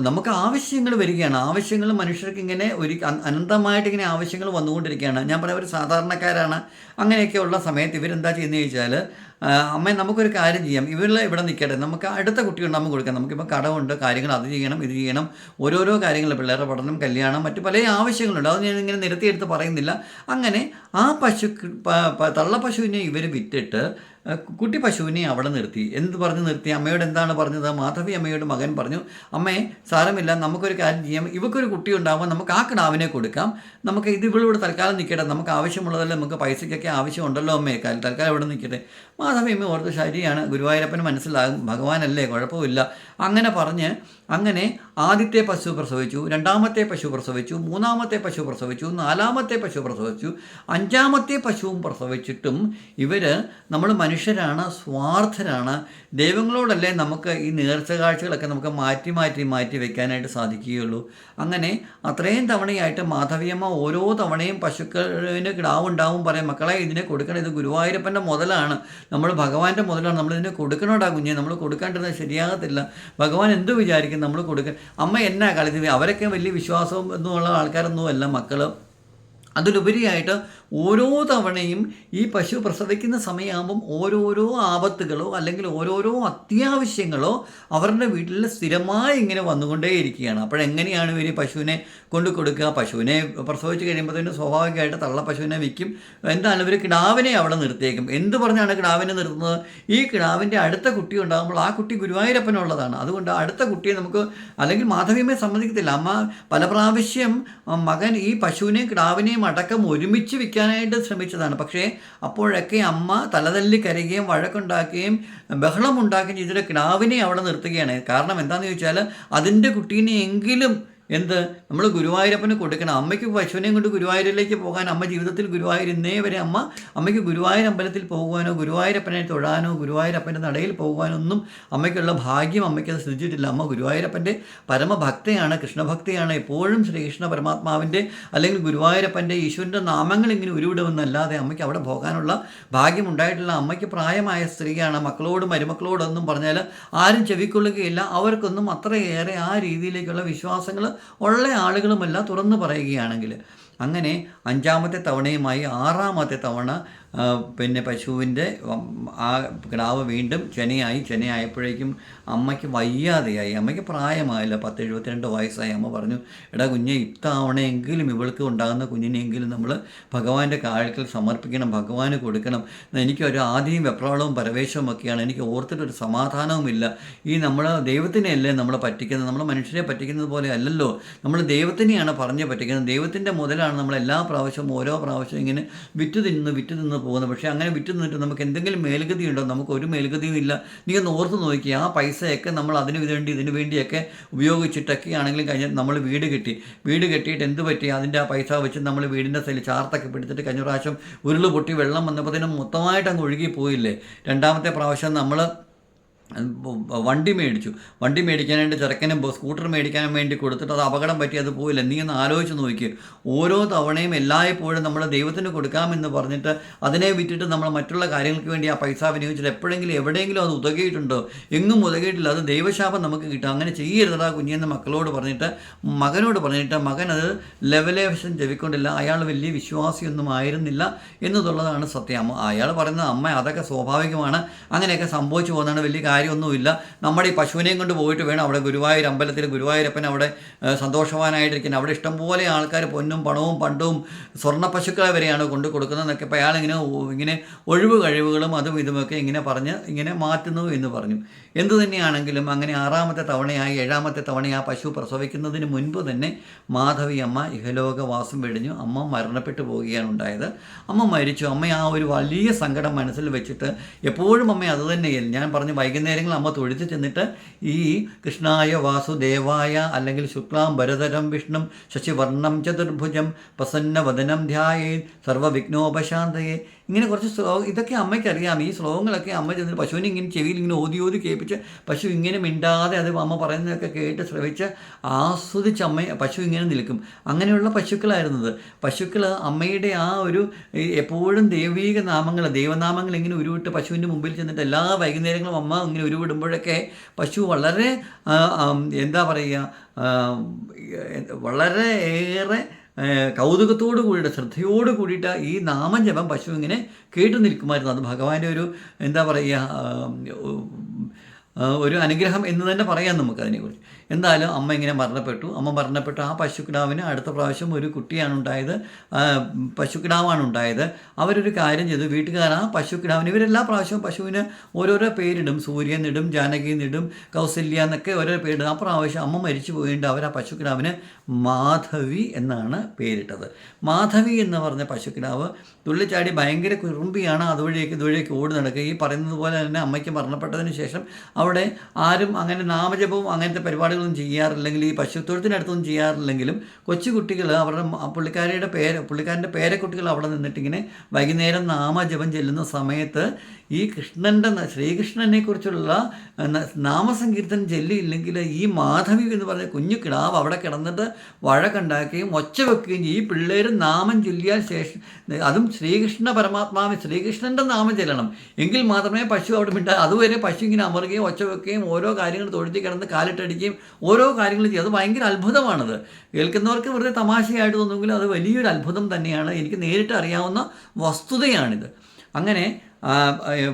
നമുക്ക് ആവശ്യങ്ങൾ വരികയാണ്. ആവശ്യങ്ങൾ മനുഷ്യർക്ക് ഇങ്ങനെ ഒരു അനന്തമായിട്ട് ഇങ്ങനെ ആവശ്യങ്ങൾ വന്നുകൊണ്ടിരിക്കുകയാണ്. ഞാൻ പറയാം ഒരു സാധാരണക്കാരാണ്. അങ്ങനെയൊക്കെയുള്ള സമയത്ത് ഇവരെന്താ ചെയ്യുന്നത് ചോദിച്ചാൽ അമ്മ നമുക്കൊരു കാര്യം ചെയ്യാം. ഇവരിൽ ഇവിടെ നിൽക്കട്ടെ. നമുക്ക് അടുത്ത കുട്ടിയുണ്ടാകുമ്പോൾ കൊടുക്കാം. നമുക്കിപ്പോൾ കടമുണ്ട് കാര്യങ്ങൾ അത് ചെയ്യണം ഇത് ചെയ്യണം ഓരോരോ കാര്യങ്ങൾ പിള്ളേരുടെ പഠനം കല്യാണം മറ്റ് പല ആവശ്യങ്ങളുണ്ട്. അത് ഞാൻ ഇങ്ങനെ നിരത്തിയെടുത്ത് പറയുന്നില്ല. അങ്ങനെ ആ പശു തള്ള പശുവിനെ ഇവർ വിറ്റിട്ട് കുട്ടി പശുവിനെ അവിടെ നിർത്തി. എന്ത് പറഞ്ഞ് നിർത്തി? അമ്മയോട് എന്താണ് പറഞ്ഞത്? മാധവി അമ്മയോട് മകൻ പറഞ്ഞു അമ്മേ സാരമില്ല നമുക്കൊരു കാര്യം ചെയ്യാം. ഇവക്കൊരു കുട്ടി ഉണ്ടാകുമ്പോൾ നമുക്ക് ആ കിടാവിനെ കൊടുക്കാം. നമുക്ക് ഇത് ഇവളിവിടെ തൽക്കാലം നിൽക്കട്ടെ നമുക്ക് ആവശ്യമുള്ളതല്ലേ നമുക്ക് പൈസയ്ക്കൊക്കെ ആവശ്യമുണ്ടല്ലോ അമ്മേ. തൽക്കാലം ഇവിടെ നിൽക്കട്ടെ മാധവി അമ്മ ഓർത്ത് ശരിയാണ്. ഗുരുവായൂരപ്പന് മനസ്സിലാകും ഭഗവാനല്ലേ കുഴപ്പമില്ല. അങ്ങനെ പറഞ്ഞ് അങ്ങനെ ആദ്യത്തെ പശു പ്രസവിച്ചു രണ്ടാമത്തെ പശു പ്രസവിച്ചു മൂന്നാമത്തെ പശു പ്രസവിച്ചു നാലാമത്തെ പശു പ്രസവിച്ചു അഞ്ചാമത്തെ പശുവും പ്രസവിച്ചിട്ടും ഇവർ നമ്മൾ മനുഷ്യരാണ് സ്വാർത്ഥരാണ്. ദൈവങ്ങളോടല്ലേ നമുക്ക് ഈ നേർച്ച കാഴ്ചകളൊക്കെ നമുക്ക് മാറ്റി മാറ്റി മാറ്റി വെക്കാനായിട്ട് സാധിക്കുകയുള്ളൂ. അങ്ങനെ അത്രയും തവണയായിട്ട് മാധവിയമ്മ ഓരോ തവണയും പശുക്കളിന് കിടാവുണ്ടാവും പറയും മക്കളെ ഇതിനെ കൊടുക്കണം ഇത് ഗുരുവായൂരപ്പന്റെ മുതലാണ്. നമ്മൾ ഭഗവാന്റെ മുതലാണ്. നമ്മൾ ഇതിനെ കൊടുക്കണോടാ കുഞ്ഞെ? നമ്മൾ കൊടുക്കാണ്ടിരുന്നത് ശരിയാകത്തില്ല. ഭഗവാൻ എന്ത് വിചാരിക്കും നമ്മൾ കൊടുക്കുക അമ്മ എന്നാ കളിച്ചത്? അവരൊക്കെ വലിയ വിശ്വാസവും എന്നുള്ള ആൾക്കാരൊന്നും അല്ല മക്കൾ അതിലുപരിയായിട്ട് ഓരോ തവണയും ഈ പശു പ്രസവിക്കുന്ന സമയമാകുമ്പം ഓരോരോ ആപത്തുകളോ അല്ലെങ്കിൽ ഓരോരോ അത്യാവശ്യങ്ങളോ അവരുടെ വീട്ടിൽ സ്ഥിരമായി ഇങ്ങനെ വന്നുകൊണ്ടേയിരിക്കുകയാണ്. അപ്പോഴെങ്ങനെയാണ് ഇവർ പശുവിനെ കൊണ്ടു കൊടുക്കുക? പശുവിനെ പ്രസവിച്ച് കഴിയുമ്പോഴത്തേന് സ്വാഭാവികമായിട്ട് തള്ള പശുവിനെ വിൽക്കും. എന്താണ് ഇവർ കിടാവിനെ അവിടെ നിർത്തിയേക്കും. എന്ത് പറഞ്ഞാണ് കിടാവിനെ നിർത്തുന്നത്? ഈ കിടാവിന്റെ അടുത്ത കുട്ടി ഉണ്ടാകുമ്പോൾ ആ കുട്ടി ഗുരുവായൂരപ്പനുള്ളതാണ്. അതുകൊണ്ട് അടുത്ത കുട്ടിയെ നമുക്ക് അല്ലെങ്കിൽ മാധവിയമ്മയെ സമ്മതിക്കത്തില്ല. അമ്മ പല പ്രാവശ്യം മകൻ ഈ പശുവിനെയും കിടാവിനെയും അടക്കം ഒരുമിച്ച് വിൽക്കാനായിട്ട് ശ്രമിച്ചതാണ്. പക്ഷേ അപ്പോഴൊക്കെ അമ്മ തലതല്ലി കരയുകയും വഴക്കുണ്ടാക്കുകയും ബഹളമുണ്ടാക്കുകയും ചെയ്തിട്ട് കിടാവിനെ അവിടെ നിർത്തുകയാണ്. കാരണം എന്താണെന്ന് ചോദിച്ചാൽ അതിന്റെ കുട്ടീനെ എങ്കിലും എന്ത് നമ്മൾ ഗുരുവായൂരപ്പന് കൊടുക്കണം. അമ്മയ്ക്ക് പശുവിനെയും കൊണ്ട് ഗുരുവായൂരിലേക്ക് പോകാൻ അമ്മ ജീവിതത്തിൽ ഗുരുവായൂർ ഇന്നേ വരെ അമ്മ അമ്മയ്ക്ക് ഗുരുവായൂർ അമ്പലത്തിൽ പോകുവാനോ ഗുരുവായൂരപ്പനെ തൊഴാനോ ഗുരുവായൂരപ്പന്റെ നടയിൽ പോകുവാനോ ഒന്നും അമ്മയ്ക്കുള്ള ഭാഗ്യം അമ്മയ്ക്ക് അത് സിദ്ധിച്ചിട്ടില്ല അമ്മ ഗുരുവായൂരപ്പന്റെ പരമഭക്തയാണ് കൃഷ്ണഭക്തയാണ്. എപ്പോഴും ശ്രീകൃഷ്ണ പരമാത്മാവിന്റെ അല്ലെങ്കിൽ ഗുരുവായൂരപ്പന്റെ ഈശ്വരന്റെ നാമങ്ങൾ ഇങ്ങനെ ഉരുവിടുമെന്നല്ലാതെ അമ്മയ്ക്ക് അവിടെ പോകാനുള്ള ഭാഗ്യം ഉണ്ടായിട്ടില്ല. അമ്മയ്ക്ക് പ്രായമായ സ്ത്രീയാണ്. മക്കളോടും മരുമക്കളോടൊന്നും പറഞ്ഞാൽ ആരും ചെവിക്കൊള്ളുകയില്ല. അവർക്കൊന്നും അത്രയേറെ ആ രീതിയിലേക്കുള്ള വിശ്വാസങ്ങൾ ഉള്ള ആളുകളുമല്ല തുറന്നു പറയുകയാണെങ്കിൽ അങ്ങനെ അഞ്ചാമത്തെ തവണയുമായി ആറാമത്തെ തവണ പിന്നെ പശുവിന്റെ ആ കിടാവ് വീണ്ടും ചെനയായി ചെനയായപ്പോഴേക്കും അമ്മയ്ക്ക് വയ്യാതെയായി. അമ്മയ്ക്ക് പ്രായമായില്ല പത്ത് എഴുപത്തിരണ്ട് വയസ്സായി. അമ്മ പറഞ്ഞു എടാ കുഞ്ഞെ ഇത്തവണയെങ്കിലും ഇവൾക്ക് ഉണ്ടാകുന്ന കുഞ്ഞിനെങ്കിലും നമ്മൾ ഭഗവാന്റെ കാഴ്ക്കൽ സമർപ്പിക്കണം ഭഗവാന് കൊടുക്കണം. എനിക്കൊരു ആദ്യം വെപ്രാളവും പരവേശവും ഒക്കെയാണ്. എനിക്ക് ഓർത്തിട്ടൊരു സമാധാനവുമില്ല. ഈ നമ്മൾ ദൈവത്തിനെയല്ലേ നമ്മൾ പറ്റിക്കുന്നത്? നമ്മൾ മനുഷ്യരെ പറ്റിക്കുന്നത് പോലെ അല്ലല്ലോ. നമ്മൾ ദൈവത്തിനെയാണ് പറഞ്ഞ് പറ്റിക്കുന്നത്. ദൈവത്തിന്റെ മുതലാണ് നമ്മൾ എല്ലാ പ്രാവശ്യവും ഓരോ പ്രാവശ്യം ഇങ്ങനെ വിറ്റ് തിന്ന് വിറ്റ് തിന്ന് പോകുന്നത്. പക്ഷേ അങ്ങനെ വിറ്റ് നിന്നിട്ട് നമുക്ക് എന്തെങ്കിലും മേൽഗതി ഉണ്ടോ നമുക്ക് ഒരു മേൽഗതിയും ഇല്ല. നീ ഒന്ന് ഓർത്ത് നോക്കി. ആ പൈസയൊക്കെ നമ്മൾ അതിന് വേണ്ടി ഇതിനു വേണ്ടിയൊക്കെ ഉപയോഗിച്ചിട്ടൊക്കെ ആണെങ്കിലും കഴിഞ്ഞാൽ നമ്മൾ വീട് കെട്ടി. വീട് കെട്ടിയിട്ട് എന്ത് പറ്റി? അതിന്റെ ആ പൈസ വെച്ച് നമ്മൾ വീടിന്റെ സൈഡിൽ ചാർത്തൊക്കെ പിടിച്ചിട്ട് കഴിഞ്ഞ പ്രാവശ്യം ഉരുൾ പൊട്ടി വെള്ളം വന്നപ്പോഴത്തേനും മൊത്തമായിട്ട് അങ്ങ് ഒഴുകി പോയില്ലേ രണ്ടാമത്തെ പ്രാവശ്യം നമ്മൾ വണ്ടി മേടിച്ചു. വണ്ടി മേടിക്കാനായിട്ട് ചെറുക്കനും സ്കൂട്ടർ മേടിക്കാനും വേണ്ടി കൊടുത്തിട്ട് അത് അപകടം പറ്റി അത് പോയില്ല. നീ ഒന്ന് ആലോചിച്ച് നോക്കി. ഓരോ തവണയും എല്ലായ്പ്പോഴും നമ്മൾ ദൈവത്തിന് കൊടുക്കാമെന്ന് പറഞ്ഞിട്ട് അതിനെ വിറ്റിട്ട് നമ്മൾ മറ്റുള്ള കാര്യങ്ങൾക്ക് വേണ്ടി ആ പൈസ വിനിയോഗിച്ചിട്ട് എപ്പോഴെങ്കിലും എവിടെയെങ്കിലും അത് ഉതകിയിട്ടുണ്ടോ? എങ്ങും ഉതകിയിട്ടില്ല. അത് ദൈവശാപം നമുക്ക് കിട്ടും. അങ്ങനെ ചെയ്യരുതടാ കുഞ്ഞെന്ന് മക്കളോട് പറഞ്ഞിട്ട് മകനോട് പറഞ്ഞിട്ട് മകൻ അത് ലെവലേഷൻ ചെവിക്കൊണ്ടില്ല അയാൾ വലിയ വിശ്വാസിയൊന്നും ആയിരുന്നില്ല എന്നുള്ളതാണ് സത്യം. അയാൾ പറയുന്നത് അമ്മ അതൊക്കെ സ്വാഭാവികമാണ്. അങ്ങനെയൊക്കെ സംഭവിച്ചു പോകുന്നതാണ് വലിയ കാര്യമൊന്നുമില്ല. നമ്മുടെ ഈ പശുവിനെയും കൊണ്ട് പോയിട്ട് വേണം അവിടെ ഗുരുവായൂർ അമ്പലത്തിൽ ഗുരുവായൂരപ്പൻ അവിടെ സന്തോഷവാനായിട്ടിരിക്കുന്നത് അവിടെ ഇഷ്ടംപോലെ ആൾക്കാർ പൊന്നും പണവും പണ്ടവും സ്വർണ പശുക്കളെ വരെയാണ് കൊണ്ട് കൊടുക്കുന്നതെന്നൊക്കെ അപ്പോൾ അയാൾ ഇങ്ങനെ ഇങ്ങനെ ഒഴിവ് കഴിവുകളും അതും ഇതുമൊക്കെ ഇങ്ങനെ പറഞ്ഞ് ഇങ്ങനെ മാറ്റുന്നു എന്ന് പറഞ്ഞു. എന്തു തന്നെയാണെങ്കിലും അങ്ങനെ ആറാമത്തെ തവണയായി ഏഴാമത്തെ തവണയായി ആ പശു പ്രസവിക്കുന്നതിന് മുൻപ് തന്നെ മാധവി അമ്മ ഇഹലോകവാസം വെടിഞ്ഞു. അമ്മ മരണപ്പെട്ടു പോവുകയാണ് ഉണ്ടായത്. അമ്മ മരിച്ചു. അമ്മ ആ ഒരു വലിയ സങ്കടം മനസ്സിൽ വെച്ചിട്ട് എപ്പോഴും അമ്മ അത് തന്നെയല്ല? ഞാൻ പറഞ്ഞു വൈകുന്നേരങ്ങളിൽ അമ്മ തൊഴുത്ത് ചെന്നിട്ട് ഈ കൃഷ്ണായ വാസുദേവായ അല്ലെങ്കിൽ ശുക്ലാം ഭരതരം വിഷ്ണു ശശിവർണം ചതുർഭുജം പ്രസന്ന വദനം ധ്യായേ സർവവിഘ്നോപശാന്തയെ ഇങ്ങനെ കുറച്ച് ശ്ലോ ഇതൊക്കെ അമ്മയ്ക്ക് അറിയാം. ഈ ശ്ലോകങ്ങളൊക്കെ അമ്മ ചെന്നിട്ട് പശുവിനെ ഇങ്ങനെ ചെവിയിൽ ഇങ്ങനെ ഓതി ഓതി കേൾപ്പിച്ച് പശു ഇങ്ങനെ മിണ്ടാതെ അത് അമ്മ പറയുന്നതൊക്കെ കേട്ട് ശ്രവിച്ച് ആസ്വദിച്ച് അമ്മ പശു ഇങ്ങനെ നിൽക്കും. അങ്ങനെയുള്ള പശുക്കളായിരുന്നത്. പശുക്കൾ അമ്മയുടെ ആ ഒരു എപ്പോഴും ദൈവീക നാമങ്ങൾ ദൈവനാമങ്ങൾ ഇങ്ങനെ ഉരുവിട്ട് പശുവിന്റെ മുമ്പിൽ ചെന്നിട്ട് എല്ലാ വൈകുന്നേരങ്ങളും അമ്മ ഇങ്ങനെ ഉരുവിടുമ്പോഴൊക്കെ പശു വളരെ എന്താ പറയുക വളരെ ഏറെ കൗതുകത്തോടു കൂടിയിട്ട് ശ്രദ്ധയോട് കൂടിയിട്ട് ഈ നാമജപം പശു ഇങ്ങനെ കേട്ടു നിൽക്കുമായിരുന്നു അത് ഭഗവാന്റെ ഒരു എന്താ പറയുക ഒരു അനുഗ്രഹം എന്ന് തന്നെ പറയാം നമുക്ക് അതിനെക്കുറിച്ച്. എന്തായാലും അമ്മ ഇങ്ങനെ മരണപ്പെട്ടു. അമ്മ മരണപ്പെട്ടു ആ പശുക്കിടാവിന് അടുത്ത പ്രാവശ്യം ഒരു കുട്ടിയാണ് ഉണ്ടായത്. പശുക്കിടാവാണ് ഉണ്ടായത്. അവരൊരു കാര്യം ചെയ്തു. വീട്ടുകാർ ആ പശുക്കിടാവിന് ഇവരെല്ലാ പ്രാവശ്യവും പശുവിന് ഓരോരോ പേരിടും. സൂര്യൻ ഇടും ജാനകി ഇടും കൗസല്യ എന്നൊക്കെ ഓരോ പേരിടും. ആ പ്രാവശ്യം അമ്മ മരിച്ചു പോയിട്ട് അവർ ആ പശുക്കിടാവിന് മാധവി എന്നാണ് പേരിട്ടത്. മാധവി എന്ന് പറഞ്ഞ പശുക്കിടാവ് തുള്ളിച്ചാടി ഭയങ്കര കുറുമ്പിയാണ്. അതുവഴിയേക്ക് ഇതുവഴിയേക്ക് ഓടി നടക്കുക. ഈ പറയുന്നത് പോലെ തന്നെ അമ്മയ്ക്ക് മരണപ്പെട്ടതിന് ശേഷം അവിടെ ആരും അങ്ങനെ നാമജപവും അങ്ങനത്തെ പരിപാടികളൊന്നും ചെയ്യാറില്ലെങ്കിൽ ഈ പശുത്തൊഴുത്തിനടുത്തൊന്നും ചെയ്യാറില്ലെങ്കിലും കൊച്ചുകുട്ടികൾ അവരുടെ പുള്ളിക്കാരിയുടെ പേര് പുള്ളിക്കാരന്റെ പേരക്കുട്ടികൾ അവിടെ നിന്നിട്ടിങ്ങനെ വൈകുന്നേരം നാമജപം ചെല്ലുന്ന സമയത്ത് ഈ കൃഷ്ണന്റെ ശ്രീകൃഷ്ണനെക്കുറിച്ചുള്ള നാമസങ്കീർത്തനം ചെല്ലിയില്ലെങ്കിൽ ഈ മാധവി എന്ന് പറഞ്ഞ കുഞ്ഞു കിടാവ് അവിടെ കിടന്നിട്ട് വഴക്കുണ്ടാക്കുകയും ഒച്ച വെക്കുകയും. ഈ പിള്ളേർ നാമം ചൊല്ലിയാൽ ശേഷം അതും ശ്രീകൃഷ്ണ പരമാത്മാവ് ശ്രീകൃഷ്ണന്റെ നാമം ചെല്ലണം. എങ്കിൽ മാത്രമേ പശു അവിടെ മിണ്ടാ അതുവരെ പശു ഇങ്ങനെ അമറുകയും ഒച്ച വെക്കുകയും ഓരോ കാര്യങ്ങൾ തൊഴുത്തി കിടന്ന് കാലിട്ടടിക്കുകയും ഓരോ കാര്യങ്ങൾ ചെയ്യും. അത് ഭയങ്കര അത്ഭുതമാണത്. കേൾക്കുന്നവർക്ക് വെറുതെ തമാശയായിട്ട് തോന്നുമെങ്കിലും അത് വലിയൊരു അത്ഭുതം തന്നെയാണ്. എനിക്ക് നേരിട്ട് അറിയാവുന്ന വസ്തുതയാണിത്. അങ്ങനെ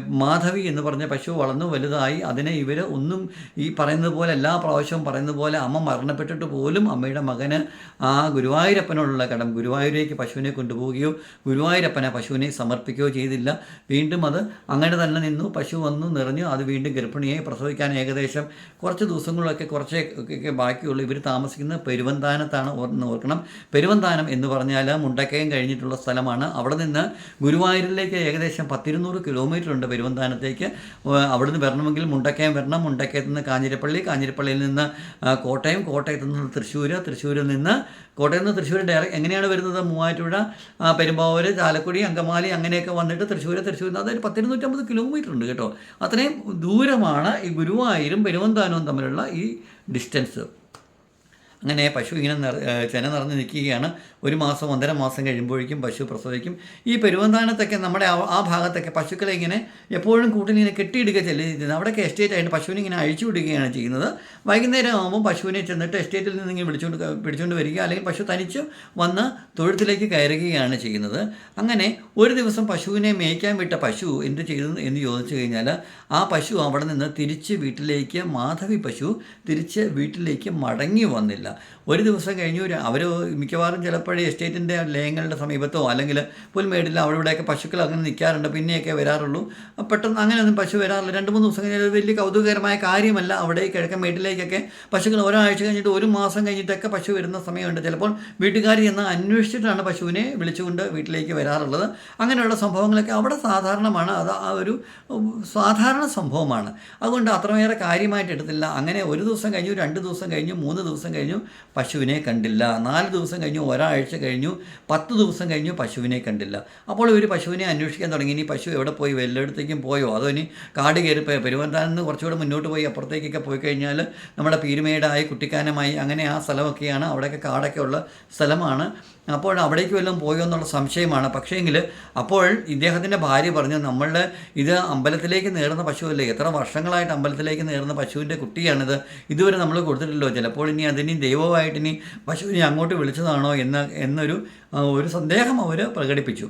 മാധവി എന്ന് പറഞ്ഞ പശു വളർന്നു വലുതായി. അതിനെ ഇവർ ഒന്നും ഈ പറയുന്നത് പോലെ എല്ലാ പ്രാവശ്യവും പറയുന്നത് പോലെ അമ്മ മരണപ്പെട്ടിട്ട് പോലും അമ്മയുടെ മകന് ആ ഗുരുവായൂരപ്പനോടുള്ള കടം ഗുരുവായൂരേക്ക് പശുവിനെ കൊണ്ടുപോവുകയോ ഗുരുവായൂരപ്പനെ പശുവിനെ സമർപ്പിക്കുകയോ ചെയ്തില്ല. വീണ്ടും അത് അങ്ങനെ തന്നെ നിന്നു. പശു വന്നു നിറഞ്ഞു. അത് വീണ്ടും ഗർഭിണിയായി പ്രസവിക്കാൻ ഏകദേശം കുറച്ച് ദിവസങ്ങളിലൊക്കെ കുറച്ചൊക്കെ ബാക്കിയുള്ളൂ. ഇവർ താമസിക്കുന്നത് പെരുവന്താനത്താണ് ഓർക്കണം. പെരുവന്താനം എന്ന് പറഞ്ഞാൽ മുണ്ടക്കയം കഴിഞ്ഞിട്ടുള്ള സ്ഥലമാണ്. അവിടെ നിന്ന് ഗുരുവായൂരിലേക്ക് ഏകദേശം പത്തിരുന്നൂറ് കിലോമീറ്റർ ഉണ്ട് പെരുവന്താനത്തേക്ക്. അവിടുന്ന് വരണമെങ്കിൽ മുണ്ടക്കയം വരണം. മുണ്ടക്കയത്ത് നിന്ന് കാഞ്ഞിരപ്പള്ളി കാഞ്ഞിരപ്പള്ളിയിൽ നിന്ന് കോട്ടയം കോട്ടയത്ത് നിന്ന് തൃശ്ശൂർ തൃശ്ശൂരിൽ നിന്ന് കോട്ടയത്ത് നിന്ന് തൃശ്ശൂർ ഡയറക്റ്റ് എങ്ങനെയാണ് വരുന്നത്? മൂവാറ്റുപുഴ പെരുമ്പാവൂർ ചാലക്കുടി അങ്കമാലി അങ്ങനെയൊക്കെ വന്നിട്ട് തൃശ്ശൂർ തൃശ്ശൂരിൽ നിന്ന് അതൊരു പത്തിരുന്നൂറ്റമ്പത് കിലോമീറ്റർ ഉണ്ട് കേട്ടോ. അത്രയും ദൂരമാണ് ഈ ഗുരുവായൂരും പെരുവന്താനവും തമ്മിലുള്ള ഈ ഡിസ്റ്റൻസ് അങ്ങനെ പശു ഇങ്ങനെ ചെന നിറഞ്ഞ് നിൽക്കുകയാണ്. ഒരു മാസം ഒന്നര മാസം കഴിയുമ്പോഴേക്കും പശു പ്രസവിക്കും. ഈ പെരുവന്താനത്തൊക്കെ നമ്മുടെ ആ ആ ഭാഗത്തൊക്കെ പശുക്കളെ ഇങ്ങനെ എപ്പോഴും കൂട്ടിനിങ്ങനെ കെട്ടിയിടുക ചെയ്യുന്നത്. അവിടെയൊക്കെ എസ്റ്റേറ്റ് ആയിട്ട് പശുവിനെ ഇങ്ങനെ അഴിച്ചു വിടുകയാണ് ചെയ്യുന്നത്. വൈകുന്നേരം ആകുമ്പോൾ പശുവിനെ ചെന്നിട്ട് എസ്റ്റേറ്റിൽ നിന്ന് ഇങ്ങനെ വിളിച്ചുകൊണ്ട് പിടിച്ചുകൊണ്ട് വരിക അല്ലെങ്കിൽ പശു തനിച്ച് വന്ന് തൊഴുത്തിലേക്ക് കയറുകയാണ് ചെയ്യുന്നത്. അങ്ങനെ ഒരു ദിവസം പശുവിനെ മേയ്ക്കാൻ വിട്ട പശു എന്ത് ചെയ്തു എന്ന് ചോദിച്ചു കഴിഞ്ഞാൽ ആ പശു അവിടെ നിന്ന് തിരിച്ച് വീട്ടിലേക്ക് മാധവി പശു തിരിച്ച് വീട്ടിലേക്ക് മടങ്ങി വന്നില്ല. ഒരു ദിവസം കഴിഞ്ഞു അവർ മിക്കവാറും ചിലപ്പോഴേ എസ്റ്റേറ്റിന്റെ ലയങ്ങളുടെ സമീപത്തോ അല്ലെങ്കിൽ പുൽമേടിലോ അവിടെ ഇവിടെയൊക്കെ പശുക്കൾ അങ്ങനെ നിൽക്കാറുണ്ട് പിന്നെയൊക്കെ വരാറുള്ളൂ. പെട്ടെന്ന് അങ്ങനെയൊന്നും പശു വരാറില്ല. രണ്ട് മൂന്ന് ദിവസം കഴിഞ്ഞാൽ വലിയ കൗതുകകരമായ കാര്യമല്ല. അവിടെ കിഴക്കൻ മേട്ടിലേക്കൊക്കെ പശുക്കൾ ഒരാഴ്ച കഴിഞ്ഞിട്ട് ഒരു മാസം കഴിഞ്ഞിട്ടൊക്കെ പശു വരുന്ന സമയമുണ്ട്. ചിലപ്പോൾ വീട്ടുകാർ എന്ന് അന്വേഷിച്ചിട്ടാണ് പശുവിനെ വിളിച്ചുകൊണ്ട് വീട്ടിലേക്ക് വരാറുള്ളത്. അങ്ങനെയുള്ള സംഭവങ്ങളൊക്കെ അവിടെ സാധാരണമാണ്. അത് ആ ഒരു സാധാരണ സംഭവമാണ്. അതുകൊണ്ട് അത്രമേറെ കാര്യമായിട്ട് എടുത്തില്ല. അങ്ങനെ ഒരു ദിവസം കഴിഞ്ഞു രണ്ട് ദിവസം കഴിഞ്ഞു മൂന്ന് ദിവസം കഴിഞ്ഞു പശുവിനെ കണ്ടില്ല. നാല് ദിവസം കഴിഞ്ഞു ഒരാഴ്ച കഴിഞ്ഞു പത്ത് ദിവസം കഴിഞ്ഞു പശുവിനെ കണ്ടില്ല. അപ്പോൾ ഇവർ പശുവിനെ അന്വേഷിക്കാൻ തുടങ്ങി. ഇനി പശു എവിടെ പോയി? വല്ലയിടത്തേക്കും പോയോ? അതോ ഇനി കാട് കയറി പോയോ പെരുവന്താനം നിന്ന് കുറച്ചുകൂടെ മുന്നോട്ട് പോയി അപ്പുറത്തേക്കൊക്കെ പോയി കഴിഞ്ഞാൽ നമ്മുടെ പീരുമേടായി കുട്ടിക്കാനമായി അങ്ങനെ ആ സ്ഥലമൊക്കെയാണ് അവിടെയൊക്കെ കാടൊക്കെ ഉള്ള സ്ഥലമാണ്. അപ്പോൾ അവിടേക്ക് വല്ലതും പോയോ എന്നുള്ള സംശയമാണ്. പക്ഷേങ്കിൽ അപ്പോൾ ഇദ്ദേഹത്തിന്റെ ഭാര്യ പറഞ്ഞു നമ്മൾ ഇത് അമ്പലത്തിലേക്ക് നേർന്ന പശുവല്ലേ? എത്ര വർഷങ്ങളായിട്ട് അമ്പലത്തിലേക്ക് നേർന്ന പശുവിന്റെ കുട്ടിയാണിത്. ഇതുവരെ നമ്മൾ കൊടുത്തിട്ടില്ലല്ലോ. ചിലപ്പോൾ ഇനി അതിനി ദൈവമായിട്ട് ഇനി പശുവിനെ അങ്ങോട്ട് വിളിച്ചതാണോ എന്ന എന്നൊരു ഒരു സന്ദേഹം അവർ പ്രകടിപ്പിച്ചു.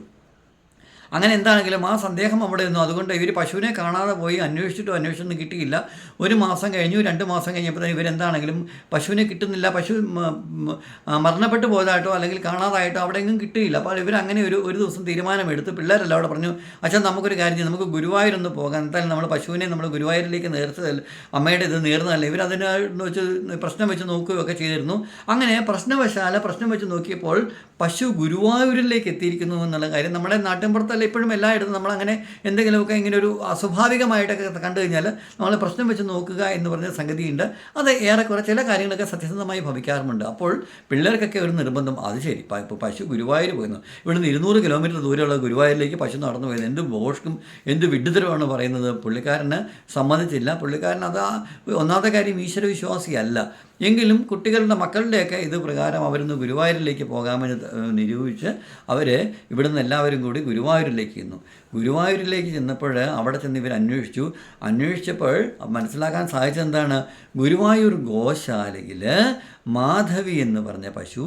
അങ്ങനെ എന്താണെങ്കിലും ആ സന്ദേഹം അവിടെ നിന്നു. അതുകൊണ്ട് ഇവർ പശുവിനെ കാണാതെ പോയി അന്വേഷിച്ചിട്ടും അന്വേഷിച്ചൊന്നും കിട്ടിയില്ല. ഒരു മാസം കഴിഞ്ഞു രണ്ട് മാസം കഴിഞ്ഞപ്പോൾ ഇവരെന്താണെങ്കിലും പശുവിനെ കിട്ടുന്നില്ല. പശു മരണപ്പെട്ടു പോയതായിട്ടോ അല്ലെങ്കിൽ കാണാതായിട്ടോ അവിടെ എങ്ങും കിട്ടിയില്ല. അപ്പോൾ ഇവരങ്ങനെ ഒരു ഒരു ദിവസം തീരുമാനമെടുത്ത് പിള്ളേരെല്ലാം അവിടെ പറഞ്ഞു അച്ഛൻ നമുക്കൊരു കാര്യം ചെയ്യാം. നമുക്ക് ഗുരുവായൂരൊന്ന് പോകാം. എന്തായാലും നമ്മൾ പശുവിനെ നമ്മൾ ഗുരുവായൂരിലേക്ക് നേർത്ത് അമ്മയുടെ ഇത് നേർന്നതല്ല. ഇവരതിനെ വെച്ച് പ്രശ്നം വെച്ച് നോക്കുകയൊക്കെ ചെയ്തിരുന്നു. അങ്ങനെ പ്രശ്നവശാല പ്രശ്നം വെച്ച് നോക്കിയപ്പോൾ പശു ഗുരുവായൂരിലേക്ക് എത്തിയിരിക്കുന്നു എന്നുള്ള കാര്യം നമ്മുടെ നാട്ടിൻപുറത്തല്ല ഇപ്പോഴും എല്ലായിടത്തും നമ്മളങ്ങനെ എന്തെങ്കിലുമൊക്കെ ഇങ്ങനെ ഒരു അസ്വാഭാവികമായിട്ടൊക്കെ കണ്ടു കഴിഞ്ഞാൽ നമ്മൾ പ്രശ്നം വെച്ച് നോക്കുക എന്ന് പറഞ്ഞ സംഗതിയുണ്ട്. അത് ഏറെക്കുറെ ചില കാര്യങ്ങളൊക്കെ സത്യസന്ധമായി ഭവിക്കാറുമുണ്ട്. അപ്പോൾ പിള്ളേർക്കൊക്കെ ഒരു നിർബന്ധം. അത് ശരി. ഇപ്പോൾ പശു ഗുരുവായൂർ പോയിരുന്നു ഇവിടുന്ന് ഇരുന്നൂറ് കിലോമീറ്റർ ദൂരെയുള്ള ഗുരുവായൂരിലേക്ക് പശു നടന്നു പോയത് എന്ത് ബോഷ്കും എന്ത് വിഡ്ഢിതരമാണ് പറയുന്നത്. പുള്ളിക്കാരന് സമ്മതിച്ചില്ല. പുള്ളിക്കാരൻ അത് ഒന്നാമത്തെ കാര്യം ഈശ്വരവിശ്വാസിയല്ല എങ്കിലും കുട്ടികളുടെ മക്കളുടെയൊക്കെ ഇത് പ്രകാരം അവരൊന്ന് ഗുരുവായൂരിലേക്ക് പോകാമെന്ന് നിരൂപിച്ച് അവർ ഇവിടുന്ന് എല്ലാവരും കൂടി ചെന്നു ഗുരുവായൂരിലേക്ക് ചെന്നപ്പോൾ അവിടെ ചെന്ന് ഇവർ അന്വേഷിച്ചു. അന്വേഷിച്ചപ്പോൾ മനസ്സിലാക്കാൻ സാധിച്ചത് എന്താണ്? ഗുരുവായൂർ ഗോശാലയിൽ മാധവി എന്ന് പറഞ്ഞ പശു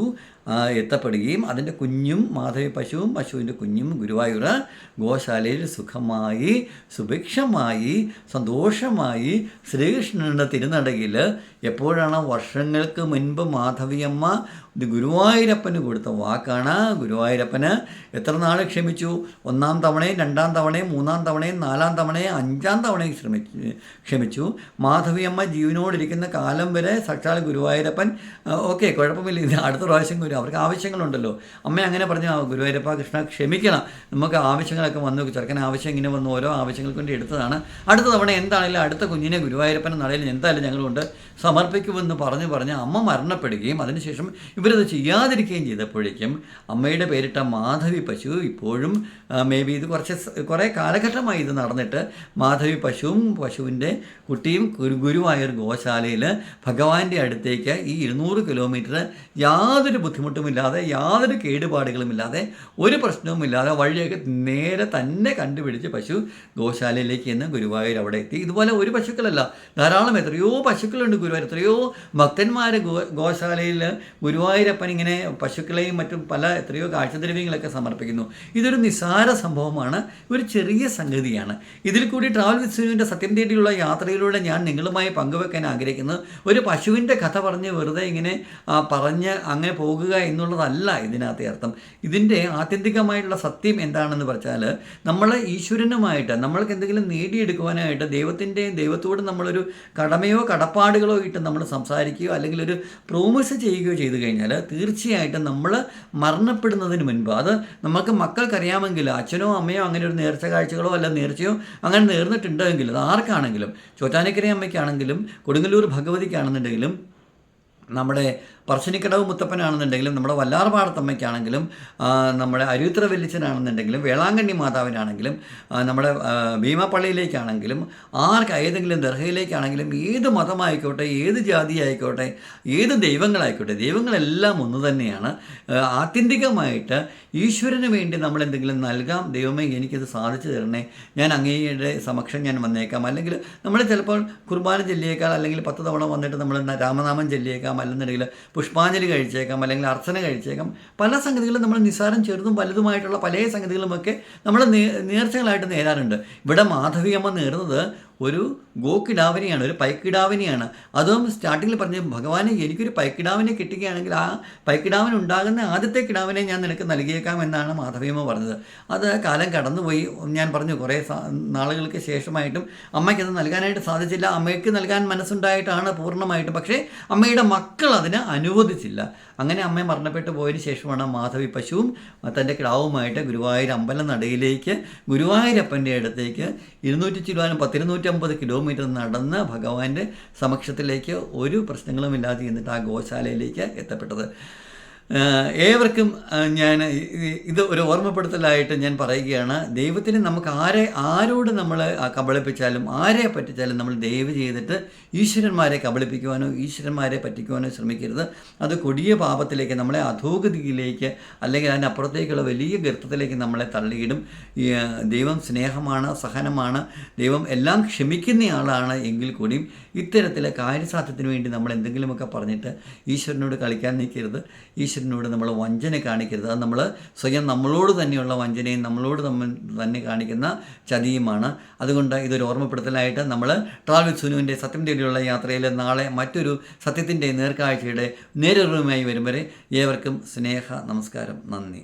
എത്തപ്പെടുകയും അതിന്റെ കുഞ്ഞും മാധവി പശുവും പശുവിന്റെ കുഞ്ഞും ഗുരുവായൂർ ഗോശാലയിൽ സുഖമായി സുഭിക്ഷമായി സന്തോഷമായി ശ്രീകൃഷ്ണന്റെ തിരുനടയിൽ എപ്പോഴാണ് വർഷങ്ങൾക്ക് മുൻപ് മാധവിയമ്മ ഗുരുവായൂരപ്പന് കൊടുത്ത വാക്കാണ്? ഗുരുവായൂരപ്പന് എത്ര നാൾ ക്ഷമിച്ചു? ഒന്നാം തവണയും രണ്ടാം തവണയും മൂന്നാം തവണയും നാലാം തവണയും അഞ്ചാം തവണയും ശ്രമിച്ചു ക്ഷമിച്ചു. മാധവിയമ്മ ജീവനോടിരിക്കുന്ന കാലം വരെ സാക്ഷാൽ ഗുരുവായൂരപ്പൻ ഓക്കെ കുഴപ്പമില്ല. ഇത് അടുത്ത പ്രാവശ്യം ഗുരു അവർക്ക് ആവശ്യങ്ങളുണ്ടല്ലോ. അമ്മ അങ്ങനെ പറഞ്ഞു "ആ, ഗുരുവായൂരപ്പ കൃഷ്ണ ക്ഷമിക്കണം. നമുക്ക് ആവശ്യങ്ങളൊക്കെ വന്നു ചെറുക്കൻ ആവശ്യം ഇങ്ങനെ വന്നു ഓരോ ആവശ്യങ്ങൾക്ക് വേണ്ടി എടുത്തതാണ്. അടുത്ത തവണ എന്താണെങ്കിലും അടുത്ത കുഞ്ഞിനെ ഗുരുവായൂരപ്പൻ നടയിൽ എന്തായാലും ഞങ്ങളുണ്ട്. സമർപ്പിക്കുമെന്ന് പറഞ്ഞു പറഞ്ഞ് അമ്മ മരണപ്പെടുകയും അതിനുശേഷം ഇവരത് ചെയ്യാതിരിക്കുകയും ചെയ്തപ്പോഴേക്കും അമ്മയുടെ പേരിട്ട മാധവി പശു ഇപ്പോഴും മേ ബി ഇത് കുറച്ച് കുറേ കാലഘട്ടമായി ഇത് നടന്നിട്ട് മാധവി പശുവും പശുവിന്റെ കുട്ടിയും ഗുരു ഗുരുവായൂർ ഗോശാലയിൽ ഭഗവാന്റെ അടുത്തേക്ക് ഈ ഇരുന്നൂറ് കിലോമീറ്റർ യാതൊരു ബുദ്ധിമുട്ടുമില്ലാതെ യാതൊരു കേടുപാടുകളുമില്ലാതെ ഒരു പ്രശ്നവുമില്ലാതെ വഴിയൊക്കെ നേരെ തന്നെ കണ്ടുപിടിച്ച് പശു ഗോശാലയിലേക്ക് എന്ന് ഗുരുവായൂർ അവിടെ എത്തി. ഇതുപോലെ ഒരു പശുക്കളല്ല ധാരാളം എത്രയോ പശുക്കളുണ്ട് ഗുരുവായൂർ എത്രയോ ഭക്തന്മാർ ഗോശാലയിൽ ഗുരുവായൂരപ്പൻ ഇങ്ങനെ പശുക്കളെയും മറ്റും പല എത്രയോ കാഴ്ചദ്രവ്യങ്ങളൊക്കെ സമർപ്പിക്കുന്നു. ഇതൊരു നിസ്സാര സംഭവമാണ് ഒരു ചെറിയ സംഗതിയാണ്. ഇതിൽ കൂടി ട്രാവൽ വിസ്സുവിന്റെ സത്യം തേടിയുള്ള യാത്രയിലൂടെ ഞാൻ നിങ്ങളുമായി പങ്കുവെക്കാൻ ആഗ്രഹിക്കുന്നത് ഒരു പശുവിന്റെ കഥ പറഞ്ഞ് വെറുതെ ഇങ്ങനെ പറഞ്ഞ് അങ്ങനെ പോകുക എന്നുള്ളതല്ല ഇതിനകത്തെ അർത്ഥം. ഇതിന്റെ ആത്യന്തികമായിട്ടുള്ള സത്യം എന്താണെന്ന് പറഞ്ഞാൽ നമ്മൾ ഈശ്വരനുമായിട്ട് നമ്മൾക്ക് എന്തെങ്കിലും നേടിയെടുക്കുവാനായിട്ട് ദൈവത്തിന്റെയും ദൈവത്തോട് നമ്മളൊരു കടമയോ കടപ്പാടുകളോ ഇട്ട് നമ്മൾ സംസാരിക്കുകയോ അല്ലെങ്കിൽ ഒരു പ്രോമിസ് ചെയ്യുകയോ ചെയ്തു കഴിഞ്ഞാൽ തീർച്ചയായിട്ടും നമ്മൾ മരണപ്പെടുന്നതിന് മുൻപ് അത് നമുക്ക് മക്കൾക്കറിയാമെങ്കിൽ അച്ഛനോ അമ്മയോ അങ്ങനെ ഒരു നേർച്ച കാഴ്ചകളോ അല്ല നേർച്ചയോ അങ്ങനെ നേർന്നിട്ടുണ്ടെങ്കിൽ അത് ആർക്കാണെങ്കിലും ചോറ്റാനിക്കര അമ്മയ്ക്കാണെങ്കിലും കൊടുങ്ങല്ലൂർ ഭഗവതിക്കാണെന്നുണ്ടെങ്കിലും നമ്മുടെ പറശ്ശിനിക്കടവ് മുത്തപ്പനാണെന്നുണ്ടെങ്കിലും നമ്മുടെ വല്ലാർപാടത്തമ്മയ്ക്കാണെങ്കിലും നമ്മുടെ അരുത്ര വെല്ലിച്ചനാണെന്നുണ്ടെങ്കിലും വേളാങ്കണ്ണി മാതാവിനാണെങ്കിലും നമ്മുടെ ഭീമപ്പള്ളിയിലേക്കാണെങ്കിലും ആർക്ക് ഏതെങ്കിലും ദർഹയിലേക്കാണെങ്കിലും ഏത് മതമായിക്കോട്ടെ ഏത് ജാതി ആയിക്കോട്ടെ ഏത് ദൈവങ്ങളായിക്കോട്ടെ ദൈവങ്ങളെല്ലാം ഒന്ന് തന്നെയാണ്. ആത്യന്തികമായിട്ട് ഈശ്വരന് വേണ്ടി നമ്മൾ എന്തെങ്കിലും നൽകാം ദൈവമേ എനിക്കത് സാധിച്ചു തരണേ ഞാൻ അങ്ങയുടെ സമക്ഷം ഞാൻ വന്നേക്കാം. അല്ലെങ്കിൽ നമ്മൾ ചിലപ്പോൾ കുർബാന ചൊല്ലിയേക്കാം അല്ലെങ്കിൽ പത്ത് തവണ വന്നിട്ട് നമ്മൾ രാമനാമം ചൊല്ലിയേക്കാം. അല്ലെന്നുണ്ടെങ്കിൽ പുഷ്പാഞ്ജലി കഴിച്ചേക്കാം അല്ലെങ്കിൽ അർച്ചന കഴിച്ചേക്കാം. പല സംഗതികളും നമ്മൾ നിസ്സാരം ചെറുതും വലുതുമായിട്ടുള്ള പല സംഗതികളുമൊക്കെ നമ്മൾ നേർച്ചകളായിട്ട് നേരാറുണ്ട്. ഇവിടെ മാധവിയമ്മ നേർന്നത് ഒരു ഗോക്കിടാവിനെയാണ് ഒരു പൈക്കിടാവിനെയാണ്. അതും സ്റ്റാർട്ടിങ്ങിൽ പറഞ്ഞ് ഭഗവാനെ എനിക്കൊരു പൈക്കിടാവിനെ കിട്ടുകയാണെങ്കിൽ ആ പൈക്കിടാവിനുണ്ടാകുന്ന ആദ്യത്തെ കിടാവിനെ ഞാൻ നിനക്ക് നൽകിയേക്കാം എന്നാണ് മാധവിയമ്മ പറഞ്ഞത്. അത് കാലം കടന്നുപോയി. ഞാൻ പറഞ്ഞു കുറേ നാളുകൾക്ക് ശേഷമായിട്ടും അമ്മയ്ക്കത് നൽകാനായിട്ട് സാധിച്ചില്ല. അമ്മയ്ക്ക് നൽകാൻ മനസ്സുണ്ടായിട്ടാണ് പൂർണമായിട്ടും. പക്ഷേ അമ്മയുടെ മക്കൾ അതിനെ അനുവദിച്ചില്ല. അങ്ങനെ അമ്മ മരണപ്പെട്ടു പോയതിന് ശേഷമാണ് മാധവി പശുവും തന്റെ കിടാവുമായിട്ട് ഗുരുവായൂർ അമ്പലം നടയിലേക്ക് ഗുരുവായൂരപ്പന്റെ അടുത്തേക്ക് ഇരുന്നൂറ്റി ചിരുവാനും പത്തിരുന്നൂറ്റമ്പത് കിലോമീറ്റർ നടന്ന് ഭഗവാന്റെ സമക്ഷത്തിലേക്ക് ഒരു പ്രശ്നങ്ങളുമില്ലാതെ ചെന്നിട്ട് ആ ഗോശാലയിലേക്ക് എത്തപ്പെട്ടത്. ഏവർക്കും ഞാൻ ഇത് ഒരു ഓർമ്മപ്പെടുത്തലായിട്ട് ഞാൻ പറയുകയാണ്. ദൈവത്തിന് നമുക്ക് ആരെ ആരോട് നമ്മൾ കബളിപ്പിച്ചാലും ആരെ പറ്റിച്ചാലും നമ്മൾ ദയവ് ചെയ്തിട്ട് ഈശ്വരന്മാരെ കബളിപ്പിക്കുവാനോ ഈശ്വരന്മാരെ പറ്റിക്കുവാനോ ശ്രമിക്കരുത്. അത് കൊടിയ പാപത്തിലേക്ക് നമ്മളെ അധോഗതിയിലേക്ക് അല്ലെങ്കിൽ അതിന്റെ അപ്പുറത്തേക്കുള്ള വലിയ ഗർത്തത്തിലേക്ക് നമ്മളെ തള്ളിയിടും. ദൈവം സ്നേഹമാണ് സഹനമാണ്. ദൈവം എല്ലാം ക്ഷമിക്കുന്നയാളാണ് എങ്കിൽ കൂടിയും ഇത്തരത്തിലെ കാര്യസാധ്യത്തിന് വേണ്ടി നമ്മൾ എന്തെങ്കിലുമൊക്കെ പറഞ്ഞിട്ട് ഈശ്വരനോട് കളിക്കാൻ നിൽക്കരുത്. ഈശ്വരനോട് നമ്മൾ വഞ്ചന കാണിക്കരുത്. അത് നമ്മൾ സ്വയം നമ്മളോട് തന്നെയുള്ള വഞ്ചനയും നമ്മളോട് തന്നെ കാണിക്കുന്ന ചതിയുമാണ്. അതുകൊണ്ട് ഇതൊരു ഓർമ്മപ്പെടുത്തലായിട്ട് നമ്മൾ ട്രാവൽ സുനുവിന്റെ സത്യം തേടിയുള്ള യാത്രയിൽ നാളെ മറ്റൊരു സത്യത്തിന്റെ നേർക്കാഴ്ചയുടെ നേരറിവുമായി വരും വരെ ഏവർക്കും സ്നേഹ നമസ്കാരം. നന്ദി.